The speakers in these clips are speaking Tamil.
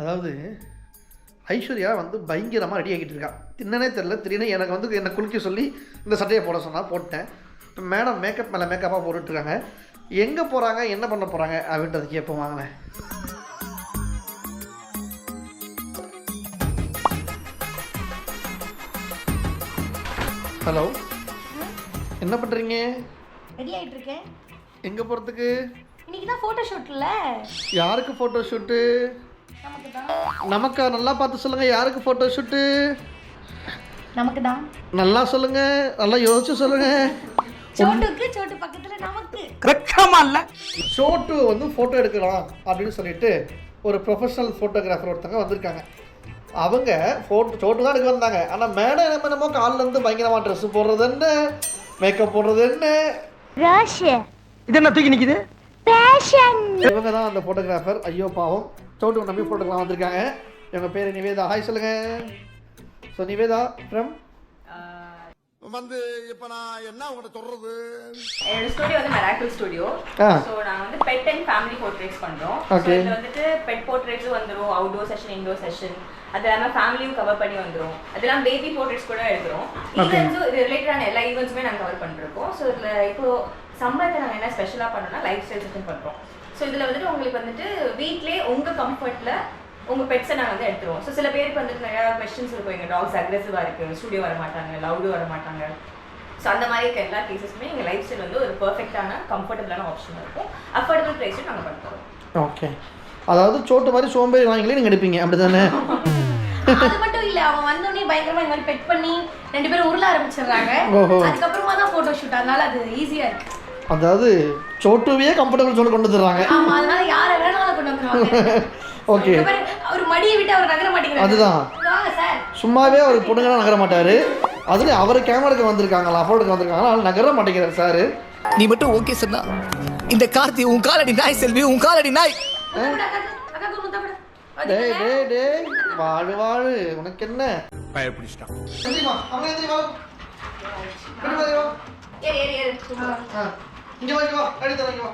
அதாவது ஐஸ்வர்யா வந்து பயங்கரமாக ரெடி ஆகிட்டு இருக்கா. என்னன்னே தெரில திடீர்னு எனக்கு வந்து என்னை குளிக்க சொல்லி இந்த சட்டையை போட சொன்னால் போட்டேன். இப்போ மேடம் மேக்கப் மேலே மேக்கப்பாக போட்டுட்ருக்காங்க எங்கே போகிறாங்க என்ன பண்ண போகிறாங்க அப்படின்றது கேட்போம் வாங்களேன் ஹலோ? என்ன பண்ணுறீங்க ரெடி ஆயிட்டு இருக்கேன். எங்கே போகிறதுக்கு இன்னைக்கு தான் ஃபோட்டோ ஷூட்ல யாருக்கு ஃபோட்டோ ஷூட்டு நமக்கு தான். நமக்கா நல்லா பார்த்து சொல்லுங்கள் யாருக்கு ஃபோட்டோ ஷூட்டு நமக்கு தான். நல்லா சொல்லுங்கள் நல்லா யோசிச்சு சொல்லுங்கள் சோட்டுக்கு சோட்டு பக்கத்துல நமக்கு. வெக்கமா இல்ல. ஷோட்டு வந்து ஃபோட்டோ எடுக்கலாம் அப்படின்னு சொல்லிட்டு ஒரு ப்ரொஃபஷனல் ஃபோட்டோகிராஃபர் ஒருத்தங்க வந்திருக்காங்க. அவங்க ஃபோட்டோ ஷோட்டு தான் எடுக்க வந்தாங்க. ஆனால் மேடம் என்ன என்னமோ காலில் இருந்து பயங்கரமாக ட்ரெஸ் போடுறது என்ன? மேக்கப் போடுறது என்ன? இது என்ன தூக்கி நிக்குது? இவங்க தான் அந்த ஃபோட்டோகிராஃபர் ஐயோ பாவம். சோட்டு நம்பி ஃபோட்டோகிராஃப் வந்திருக்காங்க. இவங்க பேர் நிவேதா. ஹாய் சொல்லுங்கள் ஸோ நிவேதா ஃப்ரம் வந்து இப்ப நான் என்ன உங்கள்ட்ட சொல்றது? என்னோட ஸ்டுடியோ வந்து மெராக்கிள் ஸ்டுடியோ. ஸோ நாங்கள் வந்து பெட் அண்ட் ஃபேமிலி போர்ட்ரேட்ஸ் பண்ணுறோம் ஸோ Okay. இதில் வந்துட்டு பெட் போர்ட்ரேட்ஸும் வந்துடும் அவுட்டோர் செஷன் இன்டோர் செஷன் அது இல்லாமல் ஃபேமிலியும் கவர் பண்ணி வந்துடும் அதெல்லாம் பேபி போர்ட்ரேட்ஸ் கூட எடுக்கிறோம். ஈவெண்ட்ஸும் இது ரிலேட்டடான எல்லா ஈவெண்ட்ஸுமே நாங்கள் கவர் பண்ணிருக்கோம் ஸோ இதில் இப்போ சம்மருக்கு நாங்கள் என்ன ஸ்பெஷலாக பண்ணோம்னா லைஃப் ஸ்டைல் செஷன் பண்ணுறோம் ஸோ இதில் வந்துட்டு உங்களுக்கு வந்துட்டு வீட்லேயே உங்கள் கம்ஃபர்ட்டில் உங்கள் பெட்ஸை நாங்கள் வந்து எடுத்துருவோம். ஸோ சில பேருக்கு வந்துட்டு நிறையா கொஸ்டின்ஸ் இருக்கும். எங்கள் டாக்ஸ் அக்ரெசிவாக இருக்குது ஸ்டுடியோ வர மாட்டாங்க லவுடு வர மாட்டாங்க ஸோ அந்த மாதிரி இருக்க எல்லா கேசஸுமே எங்கள் லைஃப் ஸ்டைல் வந்து ஒரு பெர்ஃபெக்டான கம்ஃபர்டபுளான ஆப்ஷன் இருக்கும். அஃபோர்டபுள் ப்ரைஸும் நாங்கள் பண்ணுறோம் ஓகே அதாவது சோட்டு மாதிரி சோம்பேறி வாங்கிலே நீங்கள் எடுப்பீங்க. அப்படி தானே அது மட்டும் இல்ல அவன் வந்தோடனே பயங்கரமா இந்த மாதிரி பெட் பண்ணி ரெண்டு பேரும் உருள ஆரம்பிச்சிடுறாங்க. அதுக்கப்புறமா தான் போட்டோ ஷூட் அதனால அது ஈஸியா இருக்கு. அதாவது சோட்டுவே கம்ஃபர்டபுள் சொல்லி கொண்டு வந்துடுறாங்க. ஆமா அதனால யாரை வேணாலும் கொண்டு வந்துருவாங்க. ஓகே அவர் மடியை விட்டு அவர் நகர மாட்டேங்கிறாரு. அதுதான். வாங்க சார் சும்மாவே அவர் பொண்ணுங்களாம் நகர மாட்டார். அதுல அவர் கேமராக்கு வந்திருக்காங்களா ஃபோட்டோக்கு வந்திருக்காங்களா அதனால நகர மாட்டேங்கிறார் சார் நீ மட்டும் ஓகே சொன்னா இந்த கார்த்தி உன் காலடி நாய் செல்வி உன் காலடி நாய். டேய் டேய் டேய் வாழு வாழு உனக்கு என்ன? பயப்பிடிச்சிட்டான். எந்திரிமா, அவங்க எந்திரிமா. ஏறு ஏறு ஏறு. இங்க வா, இங்க வா. அடி இங்க வா.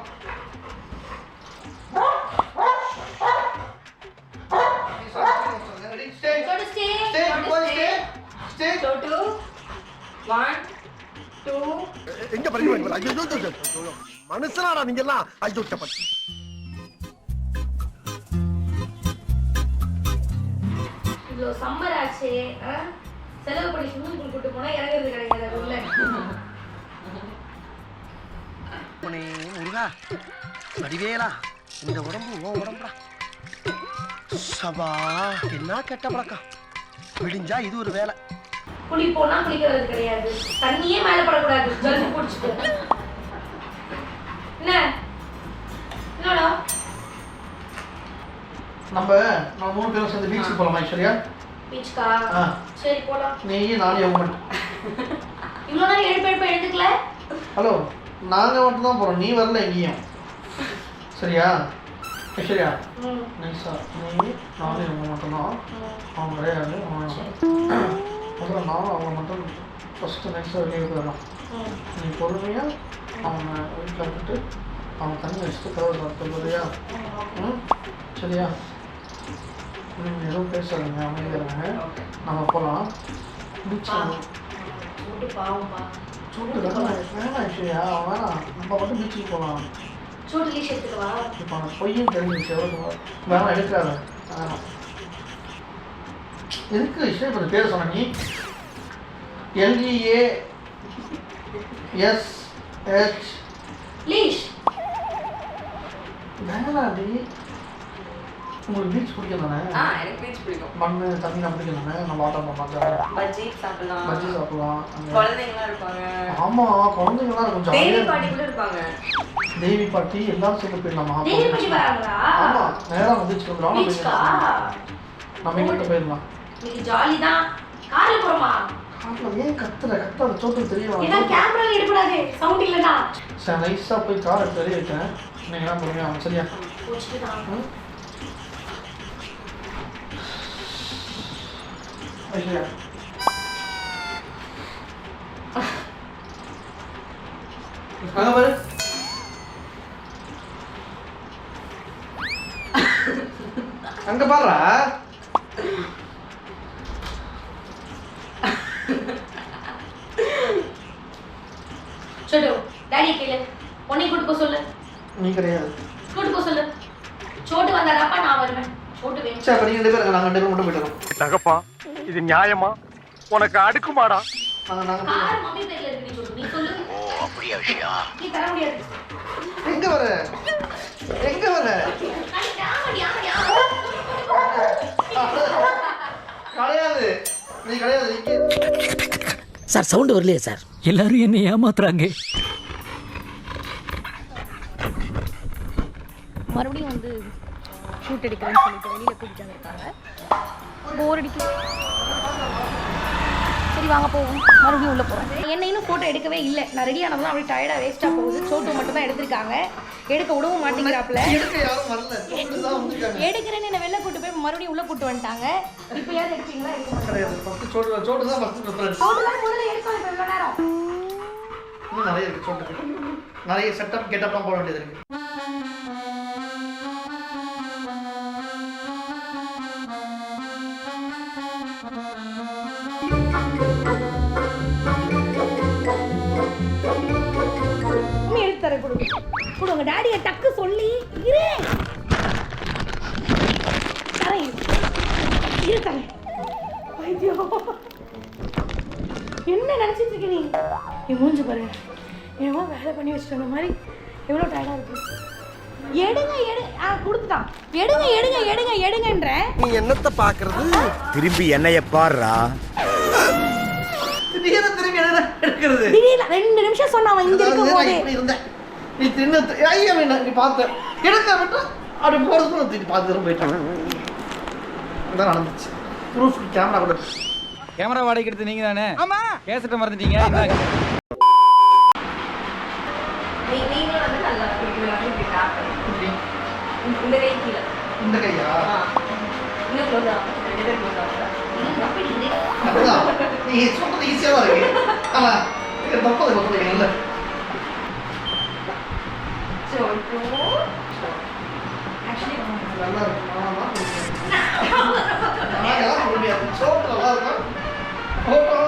எங்க நீங்க எல்லாம் ஐயோ சப்பன் இவ்வளோ சம்மர் ஆச்சு? செலவு பண்ணி ஸ்விம்மிங் பூல் கூட்டு போனா இறங்குறது கிடையாது அது உள்ள முருகா. வடிவேலா இந்த உடம்பு உன் உடம்புடா. சபா என்ன கெட்ட பழக்கம்? விடிஞ்சா இது ஒரு வேலை. குளி போனா குளிக்கிறது கிடையாது. தண்ணியே மேல படக்கூடாது. ஜல்லு பிடிச்சிட்டு என்ன? என்னடா? நம்ம நம்ம மூணு பேரும் சேர்ந்து பீச்சுக்கு போலாமா ஐஸ்வர்யா? பீச்சுக்கா ஆ. சரி போலாம். நீ நானே அவங்க மட்டும் இவ்வளோ நேரம் எழுப்ப எழுப்ப எழுந்துக்கல? ஹலோ. நாங்கள் மட்டும் தான் போகிறோம் நீ வரல எங்கேயும் சரியா? ம். நைஸா நீ நானே அவங்க மட்டும்தான். அவங்க கிடையாது அவங்க முதல்ல நானும் அவங்க மட்டும் ஃபஸ்ட்டு நைஸாக வெளியே போயிடலாம். நீ பொறுமையாக அவங்க வீட்டில் விட்டுட்டு அவங்க தண்ணி வச்சுட்டு கதவு பார்த்து போறியா ம். சரியா? நீங்கள் எதுவும் பேசாதீங்க அமைதியாங்க நம்ம போகலாம் பீச்சில் சூட்டு பாவம்பா சூட்டு வேணாம். நம்ம மட்டும் பீச்சுக்கு போகலாம். சூட்டு லீஷ் எடுத்துக்கவா இப்போ பொய்யும் தெரிஞ்சிச்சு வேணாம் எடுக்காத. வேணாம். எதுக்கு ஐஸ்வர்யா இப்போ பேர் சொன்ன நீ? L E A S H Leash உங்களுக்கு பீச் பிடிக்கும் தானே ஆ எனக்கு பீச் பிடிக்கும். மண் தண்ணிலாம் பிடிக்கும் தானே நம்ம வாட்டர் பண்ணலாம் பஜ்ஜி சாப்பிடலாம். பஜ்ஜி சாப்பிடலாம். குழந்தைங்களாம் இருப்பாங்க. ஆமாம் குழந்தைங்களாம் கொஞ்சம் தேவி பாட்டி இருக்கும். கூட இருப்பாங்க. தேவி பாட்டி எல்லாரும் சேர்ந்து போயிடலாமா? தேவி பண்ணி வராங்களா? ஆமா நேரா வந்துச்சு வந்துடும் பீச்சுக்கா நம்ம இங்கிட்ட போயிடலாம். இன்னைக்கு ஜாலி தான். கார்ல போறோமா? ஏன் கத்துற? கத்தாத சோட்டு தெரியும் ஏன்னா கேமரா எடுக்கூடாது சவுண்ட் இல்லனா சரி நைஸாக போய் கார் எடுத்து வெளியே வைக்கிறேன் என்ன பண்ணுவீங்க சரியா போச்சுட்டு தான் ம்? ஐஸ்வர்யா அங்க பாரு அங்க பாரு பாருடா சொல்லு. டாடி கேளு. உன்னை கூட்டு போக சொல்லு. நீ கிடையாது. கூட்டு போக சொல்லு. சோட்டு வந்தாடாப்பா நான் வருவேன். சோட்டு வேணும். சரி அப்ப நீங்க ரெண்டு பேரும் நாங்க ரெண்டு பேரும் மட்டும் போயிட்டு தகப்பா. இது நியாயமா? உனக்கு அடுக்குமாடா. ஓ அப்படியா விஷயம்? எங்க வர? எங்க வர. கிடையாது. நீ கிடையாது சார் சவுண்ட் வரலையே சார். எல்லாரும் என்ன ஏமாத்துறாங்க. மறுபடியும் வந்து ஷூட் எடுக்கிறேன்னு சொல்லிட்டு வெளியில் கூட்டிட்டு வந்திருக்காங்க. போர் அடிக்குது. சரி வாங்க போவோம். மறுபடியும் உள்ளே போகிறேன் என்ன இன்னும் ஃபோட்டோ எடுக்கவே இல்லை. நான் ரெடி ஆனதும் அப்படியே டயர்டாக வேஸ்ட்டாக போகுது. சோட்டு மட்டும் தான் எடுத்திருக்காங்க. எடுக்க விடவும் மாட்டேங்கிறாப்புல. யாரும் எடுக்கிறேன்னு என்னை வெளில கூட்டு போய் மறுபடியும் உள்ளே கூட்டு வந்துட்டாங்க. இப்போ யார் எடுப்பீங்களா எடுக்க மாட்டேன் நிறைய செட்டப் கெட்டப்லாம் போட வேண்டியது இருக்கு. கொடு உங்கள் டேடியை டக்கு சொல்லி இரு. தரேன் இரு தரேன் ஐயோ. என்ன நினச்சிட்டு இருக்க நீ? என் மூஞ்சி பாருங்க ஏமா வேலை பண்ணி வச்சுட்டு மாதிரி எவ்வளோ டயர்டாக இருக்கு. எடுங்க எடு. ஆ கொடுத்துட்டான் எடுங்க எடுங்க எடுங்க எடுங்கன்ற. நீ என்னத்த பாக்குறது? திரும்பி என்னைய பாடுறா திடீர்னு திரும்பி என்ன எடுக்கிறது? திடீர்னு ரெண்டு நிமிஷம் சொன்னான் அவன் இங்க இருக்கும் போதே நீ தின்னு ஐயா வேண்டாம் நீ பார்த்த. எடுக்க விட்டு அப்படி போகிறதுக்கு நான் திருப்பி பார்த்து தூரம் போயிட்டான். இதான் நடந்துச்சு. ப்ரூஃப் கேமரா கூட. கேமரா வாடகைக்கு எடுத்து நீங்க தானே ஆமா. கேசட்ட மறந்துட்டீங்க. இந்த. கையா? நீ சொல்றது ஈஸியாக தான் இருக்கு. ஆனா இது தப்பு அது சொல்றீங்க இல்லை. நல்லா இருக்கும் நான் தான் கொடுப்பேன். நான் எல்லாம் கொடுக்க முடியாது சோப்பு நல்லா இருக்கும் ஃபோட்டோ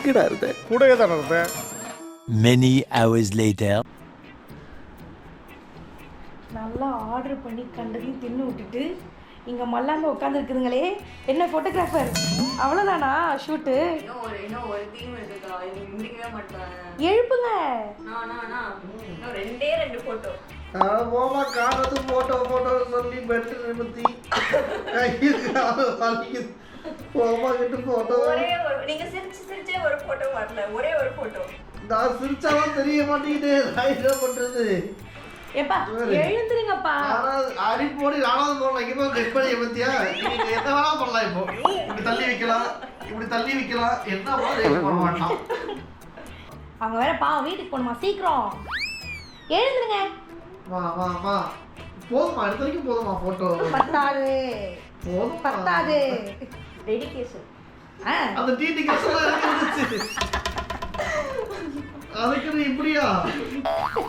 எங்கடா இருந்த? கூடவே தானே இருந்தேன் Many hours later. நல்லா ஆர்டர் பண்ணி கண்டதையும் தின்னு விட்டுட்டு இங்க மல்லாந்து உட்காந்துருக்குதுங்களே என்ன ஃபோட்டோகிராஃபர் அவ்வளோதானா ஷூட்டு இன்னும் ஒரு இன்னும் ஒரு தீம் இருக்குக்கா. இது முடிக்கவே மாட்டேன். எழுப்புங்க. ரெண்டே ரெண்டு போட்டோ போமா போட்டோ சொல்லி பெட்டு நிமித்தி போமா கிட்ட போட்டோ ஒரே ஒரு நீங்க சிரிச்சு சிரிச்சே ஒரு போட்டோ வரல ஒரே ஒரு போட்டோ நான் சிரிச்சாலும் தெரிய மாட்டேங்குது. நான் என்ன பண்றது? ஏப்பா எழுந்துருங்கப்பா. அடி போடி நானும் போடலாம் போய் செக் பண்ணி பத்தியா? நீங்க என்ன வேணா பண்ணலாம் இப்போ. இப்படி தள்ளி வைக்கலாம் இப்படி தள்ளி வைக்கலாம். என்ன பண்ண அவங்க வேற பாவம் வீட்டுக்கு போகணுமா? சீக்கிரம். எழுந்துருங்க. வா வா வா. போதுமா அடுத்த வரைக்கும் போதுமா போட்டோ பத்தாது. போதும் பத்தாது. டெடிகேஷன் ஆ. அந்த இருந்துச்சு? இப்படியா?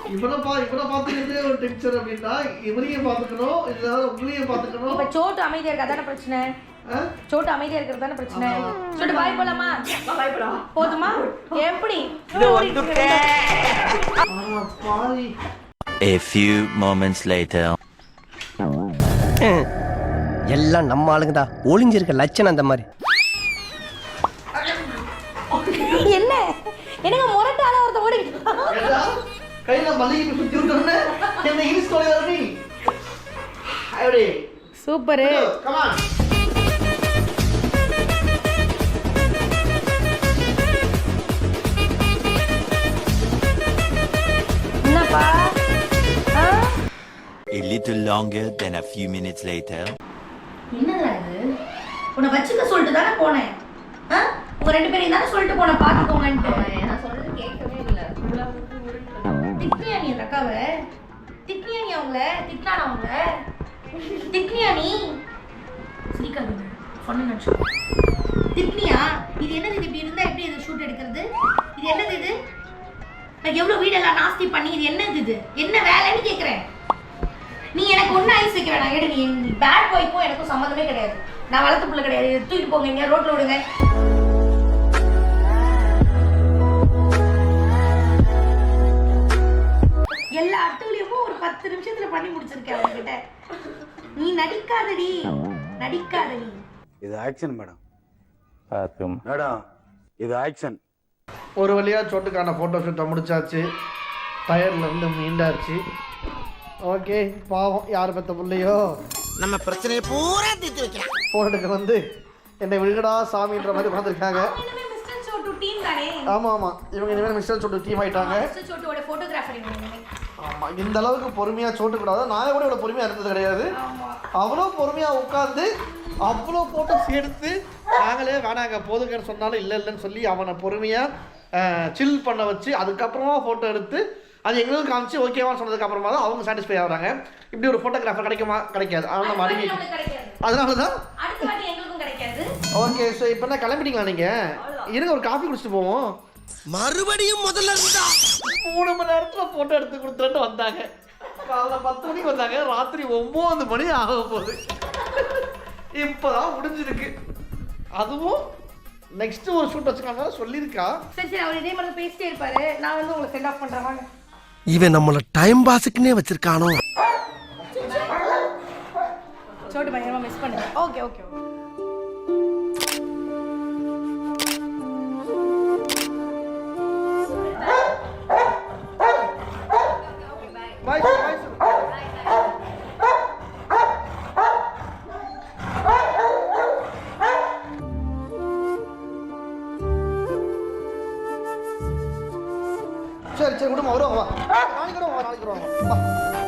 இவனை பா இவனை பார்த்துக்கிறதே ஒரு டென்ஷன் அப்படின்னா இவனையும் பார்த்துக்கணும் இல்லை உங்களையும் பார்த்துக்கணும். இப்ப சோட்டு அமைதியா இருக்கா? தானே பிரச்சனை? சோட்டு அமைதியா இருக்கிறது தானே பிரச்சனை. சோட்டு பாய் போலாமா? பயப்படா போதுமா? எப்படி? ஆமா, பாவி A few moments later. எல்லாம் நம்ம ஆளுங்க தான் ஒளிஞ்சிருக்க லட்சணம் அந்த மாதிரி. என்ன? என்னங்க முரட்டால ஒருத்த ஓடி கையில மல்லிகை சுத்தி விட்டோன்னு என்ன இங்கிலீஷ் தொலைவா நீ? அப்படி. சூப்பரு. கமான் என்னப்பா? A little longer than a few minutes later. உன்னை வச்சுக்க சொல்லிட்டு தானே போனேன். உங்க ரெண்டு பேரையும் தானே சொல்லிட்டு போனேன் பாத்துக்கோங்கன்ட்டு நான் சொல்றது கேட்கவே இல்லை. திட்டியா நீ அந்த அக்காவை? திட்டியா நீ அவங்கள? திட்டானா அவங்கள திட்டியா நீ? சிரிக்காதீங்க சொன்ன திட்டியா இது என்னது இது? இப்படி இருந்தா எப்படி இது ஷூட் எடுக்கிறது? இது என்னது இது? நான் எவ்வளவு வீடெல்லாம் நாஸ்தி பண்ணி இது என்னது இது? என்ன வேலைன்னு கேட்குறேன் நீ எனக்கு ஒன்றும் ஐஸ் வைக்க வேணாம். எடு நீ பேட் பாய்க்கும் எனக்கும் சம்மந்தமே கிடையாது. நான் வளர்த்து புள்ள கிடையாது. தூக்கிட்டு போங்க இங்க ரோட்ல விடுங்க. எல்லா அட்டுகளையும் ஒரு பத்து நிமிஷத்துல பண்ணி முடிச்சிருக்கேன் அவங்ககிட்ட. நீ நடிக்காதடி. நடிக்காதடி. இது ஆக்ஷன் மேடம். மேடம் இது ஆக்ஷன். ஒரு வழியாக சோட்டுக்கான ஃபோட்டோ ஷூட்டை முடிச்சாச்சு. டயர்ல இருந்து மீண்டாச்சு. ஓகே பாவம் யார் பெத்த பிள்ளையோ? நம்ம பிரச்சனையை பூரா தீர்த்து வைக்கலாம் ஃபோன் எடுக்க வந்து என்னை விழுகடா சாமின்ற மாதிரி உட்காந்துருக்காங்க சோட்டு ஆமாம் ஆமாம் இவங்க இனிமேல் மிஸ்டர் சோட்டு டீம் இவங்க ஆமாம் இந்த அளவுக்கு பொறுமையாக சோட்டுக்கூடாது நான் கூட இவ்வளோ பொறுமையாக இருந்தது கிடையாது. அவ்வளோ பொறுமையாக உட்காந்து அவ்வளோ ஃபோட்டோஸ் எடுத்து நாங்களே வேணாங்க போதுங்கன்னு சொன்னாலும் இல்லை இல்லைன்னு சொல்லி அவனை பொறுமையாக சில் பண்ண வச்சு அதுக்கப்புறமா ஃபோட்டோ எடுத்து அது எங்களுக்கு காமிச்சு ஓகேவான்னு சொன்னதுக்கு அப்புறமா தான் அவங்க சாட்டிஸ்ஃபை ஆகுறாங்க. இப்படி ஒரு ஃபோட்டோகிராஃபர் கிடைக்குமா? கிடைக்காது. அதனால நம்ம அடிமை அதனால தான் அடுத்த வாட்டி எங்களுக்கும் கிடைக்காது. ஓகே ஸோ இப்போ என்ன கிளம்பிட்டீங்களா நீங்கள் இருங்க ஒரு காஃபி குடிச்சிட்டு போவோம். மறுபடியும் முதல்ல இருந்தா? மூணு மணி நேரத்தில் ஃபோட்டோ எடுத்து கொடுத்துட்டு வந்தாங்க. காலைல பத்து மணிக்கு வந்தாங்க. ராத்திரி ஒம்பது மணி ஆக போகுது. இப்போதான் முடிஞ்சிருக்கு. அதுவும் நெக்ஸ்ட் ஒரு ஷூட் வச்சுருக்காங்க சொல்லியிருக்கா. சரி சரி அவர் இதே மாதிரி பேசிட்டே இருப்பாரு. நான் வந்து உங்களை சென்ட் ஆஃப் பண்றேன். வாங்க. இவன் நம்மள டைம் பாஸுக்குனே வச்சிருக்கானோ? சோட்டு பயங்கரமா மிஸ் பண்ணுங்க. ஓகே ஓகே சரி சரி விடுமா வருவாங்க வா. நாளைக்கு வருவாங்க நாளைக்கு வருவாங்க வா.